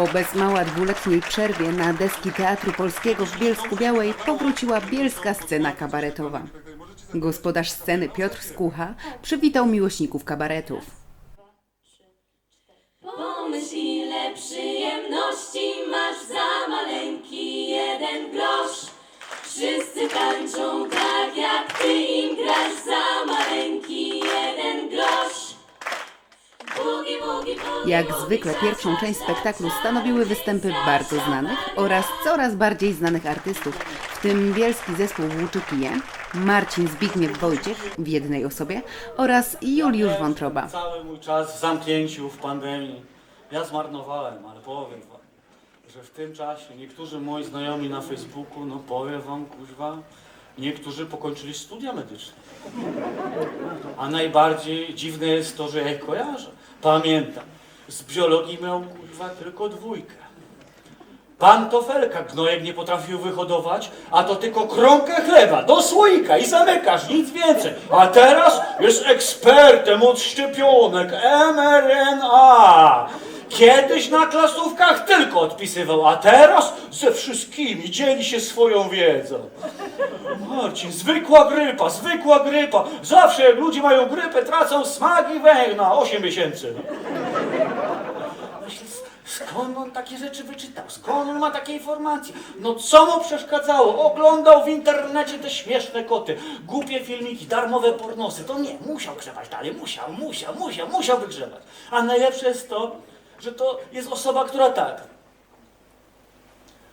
Po bez mała dwuletniej przerwie na deski Teatru Polskiego w Bielsku Białej powróciła bielska scena kabaretowa. Gospodarz sceny Piotr Skucha przywitał miłośników kabaretów. Pomyśl ile przyjemności masz za maleńki jeden grosz. Wszyscy tańczą tak jak ty im grasz za maleńki Jak zwykle pierwszą część spektaklu stanowiły występy bardzo znanych oraz coraz bardziej znanych artystów, w tym bielski zespół Włóczykije, Marcin Zbigniew Wojciech w jednej osobie oraz Juliusz Wątroba. Cały mój czas w zamknięciu, w pandemii. Ja zmarnowałem, ale powiem wam, że w tym czasie niektórzy moi znajomi na Facebooku, no powiem wam, kuźwa, niektórzy pokończyli studia medyczne. A najbardziej dziwne jest to, że ja ich kojarzę. Pamiętam, z biologii miał kuźwa tylko dwójkę. Pantofelka gnojek nie potrafił wyhodować, a to tylko kromkę chleba do słoika i zamykasz, nic więcej. A teraz jest ekspertem od szczepionek mRNA. Kiedyś na klasówkach tylko odpisywał, a teraz ze wszystkimi dzieli się swoją wiedzą. Marcin, zwykła grypa, zwykła grypa. Zawsze jak ludzie mają grypę, tracą smak i węch na 8 miesięcy. Myślę, skąd on takie rzeczy wyczytał? Skąd on ma takie informacje? No co mu przeszkadzało? Oglądał w internecie te śmieszne koty, głupie filmiki, darmowe pornosy. To nie, musiał grzebać dalej, musiał, musiał, musiał, musiał wygrzebać. A najlepsze jest to, że to jest osoba, która tak,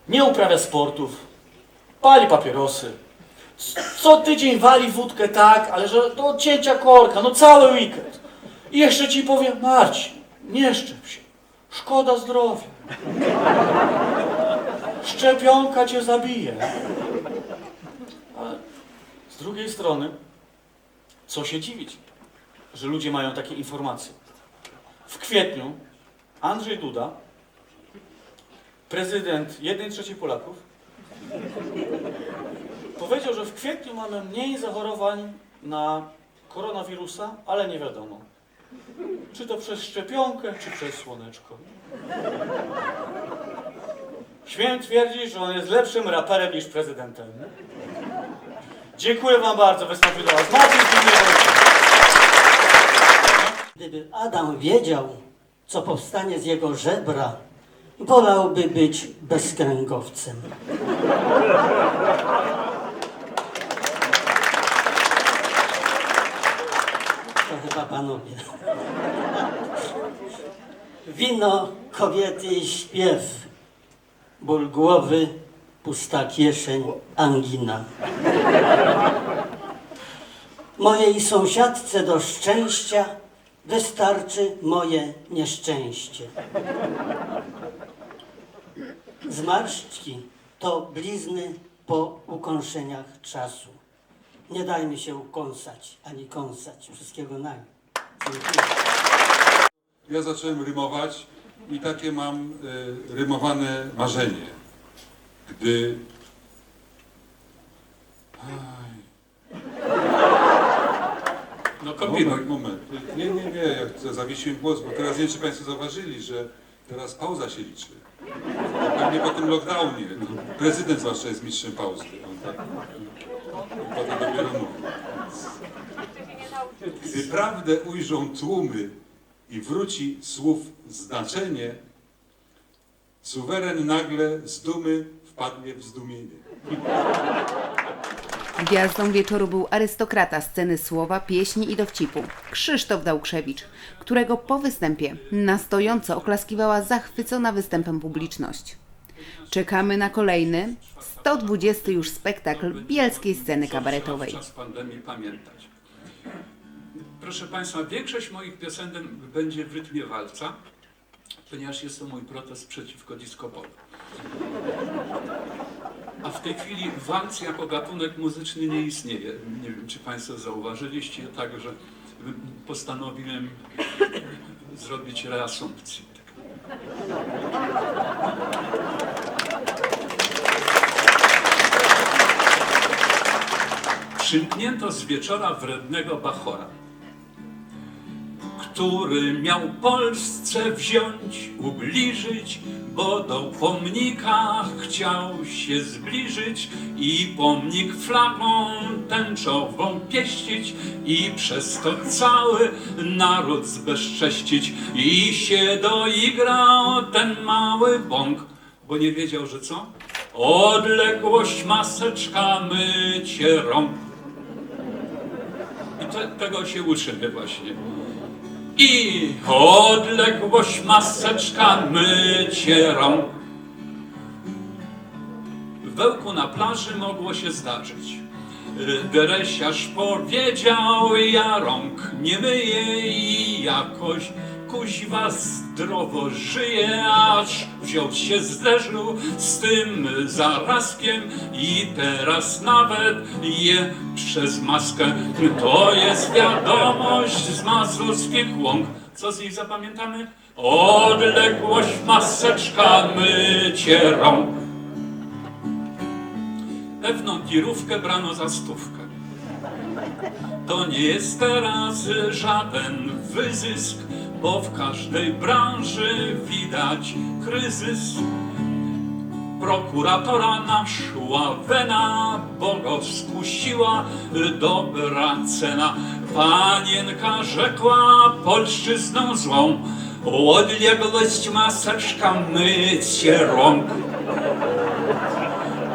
nie uprawia sportów, pali papierosy, co tydzień wali wódkę tak, ale że do odcięcia korka, no cały weekend. I jeszcze ci powiem, Marcin, nie szczep się. Szkoda zdrowia. Szczepionka cię zabije. Ale z drugiej strony, co się dziwić, że ludzie mają takie informacje. W kwietniu Andrzej Duda, prezydent 1 trzeciej Polaków, powiedział, że w kwietniu mamy mniej zachorowań na koronawirusa, ale nie wiadomo. Czy to przez szczepionkę, czy przez słoneczko. Śmiem twierdzić, że on jest lepszym raperem niż prezydentem. Dziękuję wam bardzo, wystąpił do was. Gdyby Adam wiedział, co powstanie z jego żebra, wolałby być bezkręgowcem. To chyba panowie. Wino, kobiety i śpiew, ból głowy, pusta kieszeń, angina. Mojej sąsiadce do szczęścia wystarczy moje nieszczęście. Zmarszczki to blizny po ukąszeniach czasu. Nie dajmy się ukąsać ani kąsać. Wszystkiego naj. Dziękuję. Ja zacząłem rymować i takie mam y, rymowane marzenie. Gdy. No kombinuj. moment, moment. Nie, nie, nie, ja zawiesiłem głos, bo teraz nie wiem, czy Państwo zauważyli, że teraz pauza się liczy. Pewnie po tym lockdownie. No, prezydent zwłaszcza jest mistrzem pauzy. On tak, on potem dopiero mówi. Gdy prawdę ujrzą tłumy i wróci słów znaczenie, suweren nagle z dumy wpadnie w zdumienie. Gwiazdą wieczoru był arystokrata sceny słowa, pieśni i dowcipu Krzysztof Dałkrzewicz, którego po występie na stojąco oklaskiwała zachwycona występem publiczność. Czekamy na kolejny, 120 już spektakl bielskiej sceny kabaretowej. Czas pandemii pamiętać. Proszę Państwa, większość moich piosenek będzie w rytmie walca, ponieważ jest to mój protest przeciwko disco polu. A w tej chwili walc jako gatunek muzyczny nie istnieje. Nie wiem, czy Państwo zauważyliście, także postanowiłem zrobić reasumpcję. Przymknięto z wieczora wrednego bachora, który miał Polsce wziąć, ubliżyć, bo do pomnika chciał się zbliżyć i pomnik flagą tęczową pieścić i przez to cały naród zbezcześcić i się doigrał ten mały bąk, bo nie wiedział, że co? Odległość maseczka mycie rąk. I te, tego się uczymy właśnie. I odległość maseczka mycie rąk. W Bełku na plaży mogło się zdarzyć. Deresiarz powiedział, ja rąk nie myję i jakoś kuźwa zdrowo żyje, aż wziął się zderzył z tym zarazkiem i teraz nawet je przez maskę. To jest wiadomość z mazurskich łąk. Co z nich zapamiętamy? Odległość maseczka mycie rąk. Pewną tirówkę brano za stówkę. To nie jest teraz żaden wyzysk, bo w każdej branży widać kryzys. Prokuratora naszła wena, bo go skusiła dobra cena. Panienka rzekła polszczyzną złą, odległość maseczka mycie rąk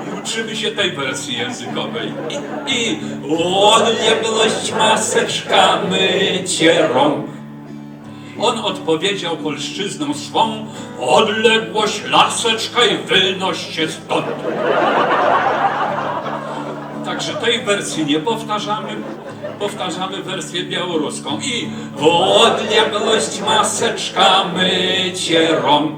i uczymy się tej wersji językowej. I, i odległość maseczka mycie rąk. On odpowiedział polszczyzną swą, odległość laseczka i wynoś się stąd. Także tej wersji nie powtarzamy, powtarzamy wersję białoruską. I odległość maseczka mycie rąk.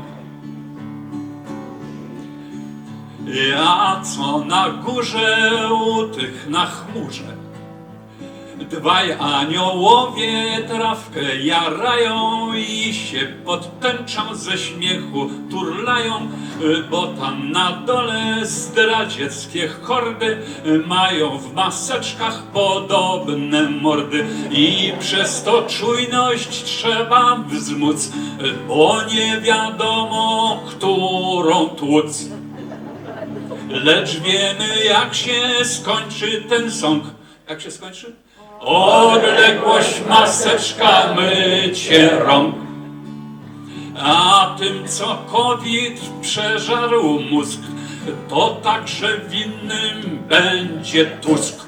A co na górze u tych na chmurze? Dwaj aniołowie trawkę jarają i się pod tęczą ze śmiechu turlają, bo tam na dole zdradzieckie hordy mają w maseczkach podobne mordy i przez to czujność trzeba wzmóc, bo nie wiadomo, którą tłuc. Lecz wiemy, jak się skończy ten sąd. Jak się skończy? Odległość maseczka mycie rąk. A tym, co COVID przeżarł mózg, to także winnym będzie Tusk.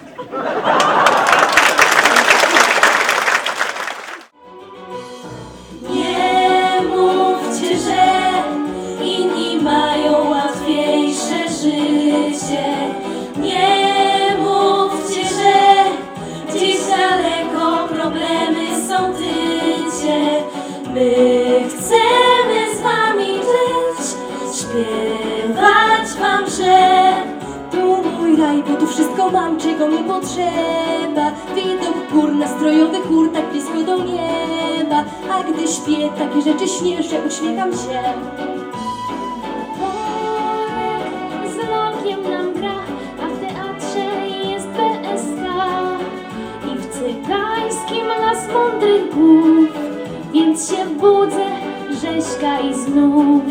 Tu wszystko mam, czego mi potrzeba. Widok gór, nastrojowy chór, tak blisko do nieba. A gdy śpię, takie rzeczy śnię, uśmiecham się. Polek z lokiem nam gra, a w teatrze jest PSK I w cygańskim las mądrych głów Więc się budzę, rzeźka i znów